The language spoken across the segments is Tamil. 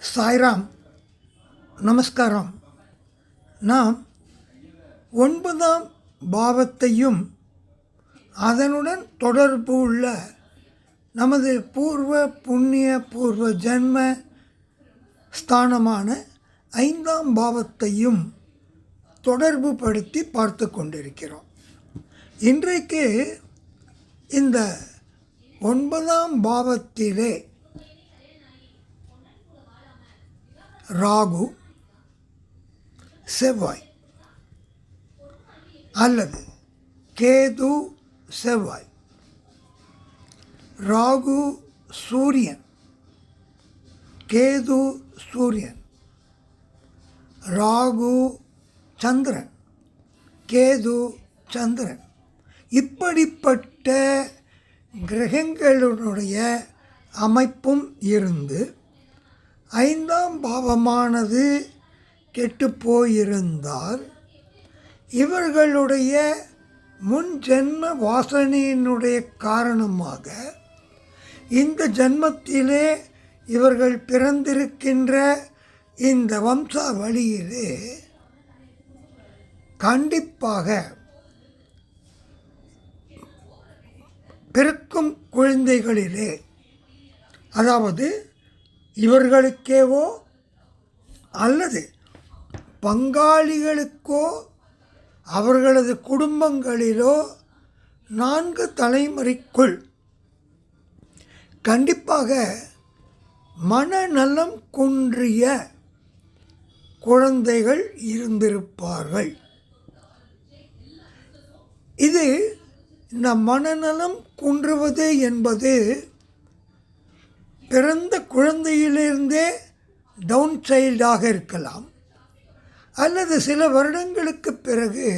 சாய்ராம் நமஸ்காரம். நாம் ஒன்பதாம் பாவத்தையும் அதனுடன் தொடர்பு உள்ள நமது பூர்வ புண்ணிய பூர்வ ஜென்ம ஸ்தானமான ஐந்தாம் பாவத்தையும் தொடர்பு படுத்தி பார்த்து கொண்டிருக்கிறோம். இன்றைக்கு இந்த ஒன்பதாம் பாவத்திலே ராகு செவ்வாய் அல்லது கேது செவ்வாய். ராகு சூரியன். கேது சூரியன். ராகு சந்திரன். கேது சந்திரன். இப்படிப்பட்ட கிரகங்களுடைய அமைப்பும் இருந்து ஐந்தாம் பாவமானது கெட்டுப் போயிருந்தால் இவர்களுடைய முன் ஜென்ம வாசனையினுடைய காரணமாக இந்த ஜென்மத்திலே இவர்கள் பிறந்திருக்கின்ற இந்த வம்சாவளியிலே கண்டிப்பாக பிறக்கும் குழந்தைகளிலே அதாவது இவர்களுக்கேவோ அல்லது பங்காளிகளுக்கோ அவர்களது குடும்பங்களிலோ நான்கு தலைமுறைக்குள் கண்டிப்பாக மனநலம் குன்றிய குழந்தைகள் இருந்திருப்பார்கள். இது இந்த மனநலம் குன்றுவது என்பது பிறந்த குழந்தையிலிருந்தே டவுன் சைல்டாக இருக்கலாம். அல்லது சில வருடங்களுக்கு பிறகு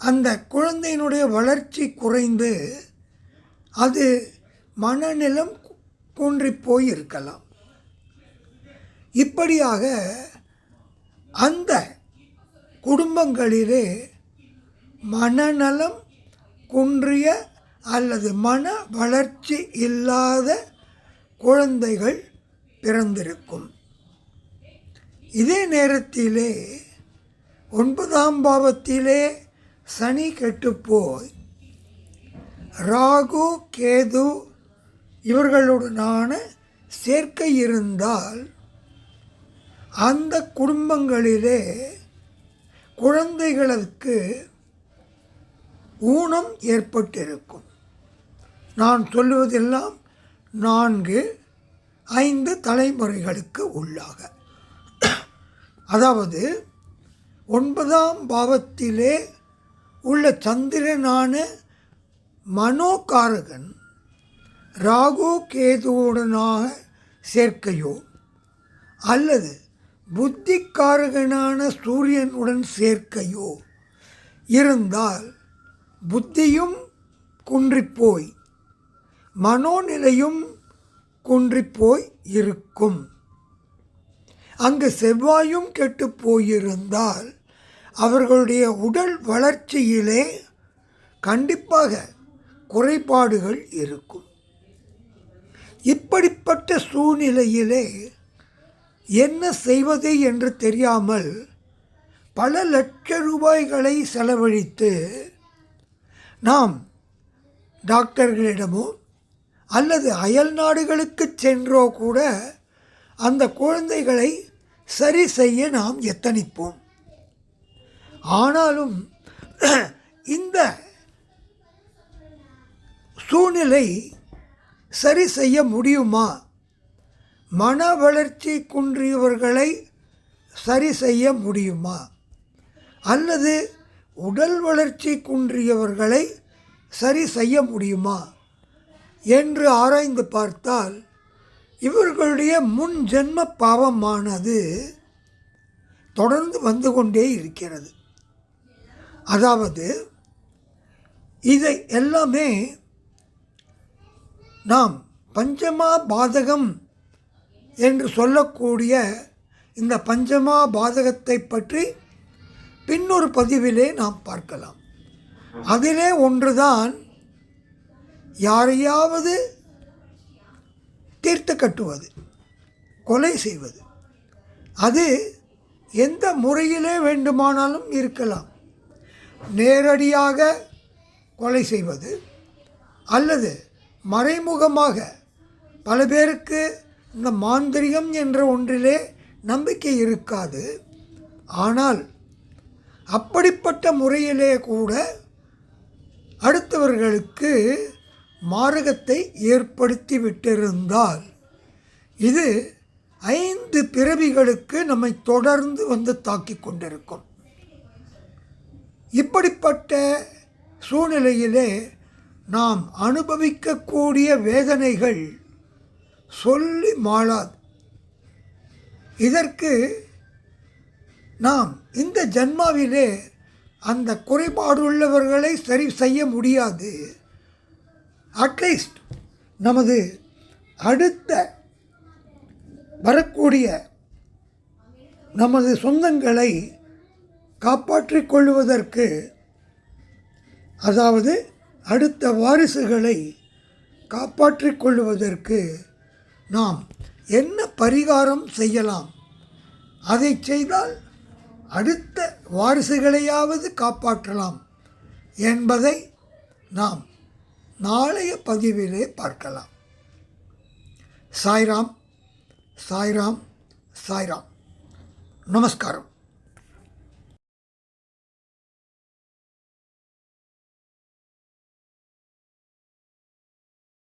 அந்த குழந்தையினுடைய வளர்ச்சி குறைந்து அது மனநிலம் குன்றி போய் இருக்கலாம் இப்படியாக அந்த குடும்பங்களிலே மனநலம் குன்றிய அல்லது மன வளர்ச்சி இல்லாத குழந்தைகள் பிறந்திருக்கும். இதே நேரத்திலே ஒன்பதாம் பாவத்திலே சனி கெட்டுப்போய் ராகு கேது இவர்களுடனான சேர்க்கை இருந்தால் அந்த குடும்பங்களிலே குழந்தைகளுக்கு ஊனம் ஏற்பட்டிருக்கும். நான் சொல்லுவதெல்லாம் நான்கு ஐந்து தலைமுறைகளுக்கு உள்ளாக. அதாவது ஒன்பதாம் பாவத்திலே உள்ள சந்திரனான மனோகாரகன் ராகு கேதுவுடனாக சேர்க்கையோ அல்லது புத்திக்காரகனான சூரியனுடன் சேர்க்கையோ இருந்தால் புத்தியும் குன்றிப்போய் மனோநிலையும் குன்றிப்போய் இருக்கும். அங்கு செவ்வாயும் கெட்டு போயிருந்தால் அவர்களுடைய உடல் வளர்ச்சியிலே கண்டிப்பாக குறைபாடுகள் இருக்கும். இப்படிப்பட்ட சூழ்நிலையிலே என்ன செய்வது என்று தெரியாமல் பல லட்ச ரூபாய்களை செலவழித்து நாம் டாக்டர்களிடமோ அல்லது அயல் நாடுகளுக்கு சென்றோ கூட அந்த குழந்தைகளை சரி செய்ய நாம் எத்தனிப்போம்? ஆனாலும் இந்த சூழ்நிலை சரி செய்ய முடியுமா? மன வளர்ச்சி குன்றியவர்களை சரி செய்ய முடியுமா? அல்லது உடல் வளர்ச்சி குன்றியவர்களை சரி செய்ய முடியுமா? என்று ஆராய்ந்து பார்த்தால் இவர்களுடைய முன் ஜென்ம பாவமானது தொடர்ந்து வந்து கொண்டே இருக்கிறது. அதாவது இதை எல்லாமே நாம் பஞ்சமா பாதகம் என்று சொல்லக்கூடிய இந்த பஞ்சமா பாதகத்தை பற்றி பின்னொரு பதிவிலே நாம் பார்க்கலாம். அதிலே ஒன்றுதான் யாரையாவது தீர்த்து கட்டுவது கொலை செய்வது. அது எந்த முறையிலே வேண்டுமானாலும் இருக்கலாம். நேரடியாக கொலை செய்வது அல்லது மறைமுகமாக பல பேருக்கு இந்த மாந்திரிகம் என்ற ஒன்றிலே நம்பிக்கை இருக்காது. ஆனால் அப்படிப்பட்ட முறையிலே கூட அடுத்தவர்களுக்கு மாரகத்தை ஏற்படுத்தி விட்டிருந்தால் இது ஐந்து பிறவிகளுக்கு நம்மை தொடர்ந்து வந்து தாக்கிக் கொண்டிருக்கும். இப்படிப்பட்ட சூழ்நிலையிலே நாம் அனுபவிக்கக்கூடிய வேதனைகள் சொல்லி மாளாது. இதற்கு நாம் இந்த ஜன்மாவிலே அந்த குறைபாடுள்ளவர்களை சரி செய்ய முடியாது. அட்லீஸ்ட் நமது அடுத்த வரக்கூடிய நமது சொந்தங்களை காப்பாற்றிக் கொள்வதற்கு அதாவது அடுத்த வாரிசுகளை காப்பாற்றிக் கொள்வதற்கு நாம் என்ன பரிகாரம் செய்யலாம்? அதை செய்தால் அடுத்த வாரிசுகளையாவது காப்பாற்றலாம் என்பதை நாம் நாளைய பதிவிலே பார்க்கலாம். சாய்ராம் சாய்ராம் சாய்ராம். நமஸ்காரம்.